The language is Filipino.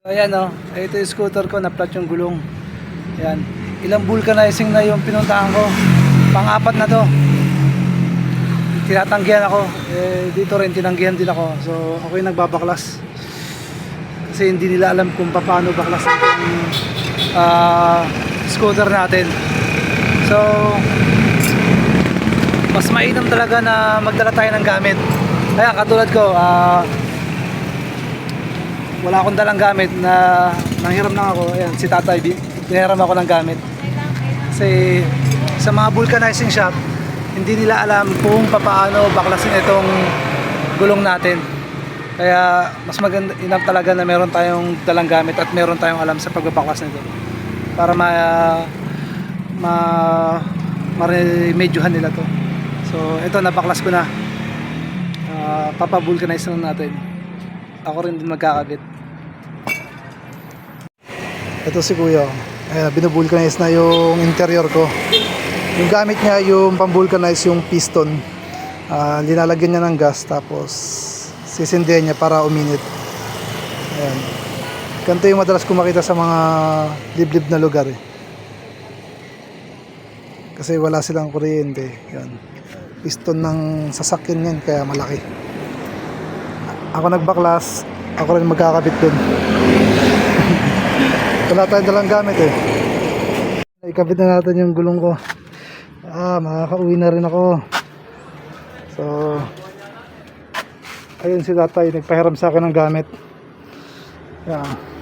Ayan o, ito yung scooter ko, na-flat yung gulong. Ayan. Ilang vulcanizing na yung pinuntahan ko. Pang-apat na to. Tinatanggihan ako. Eh, dito rin, tinanggihan din ako. So, ako yung nagbabaklas. Kasi hindi nila alam kung paano baklas yung ah, scooter natin. So, mas mainam talaga na magdala tayo ng gamit. Kaya katulad ko, ah, wala akong dalang gamit na nanghiram lang ako. Ayan, si tatay, bi- pinahiram ako ng gamit. Kasi sa mga vulcanizing shop, hindi nila alam kung paano baklasin itong gulong natin. Kaya mas maganda inam talaga na meron tayong dalang gamit at meron tayong alam sa pagbabaklas nito. Para ma ma maremedyohan nila to. So ito nabaklas ko na. Uh, papavulcanize na natin. Ako rin din magkakabit. Ito si Kuya. Ayan, binubulkanize na yung interior ko. Yung gamit niya, yung pambulkanize yung piston. Ah, linalagyan niya ng gas tapos sisindihan niya para uminit. Ayan. Ganito yung madalas ko sa mga liblib na lugar eh. Kasi wala silang kuryente. Yan. Piston ng sasakyan yan kaya malaki. Ako nagbaklas, ako rin magkakabit dun. Wala tayong dalang gamit eh. Ikabit na natin yung gulong ko. Ah, makakauwi na rin ako. So, ayun si tatay, nagpahiram sa akin ng gamit. Yan.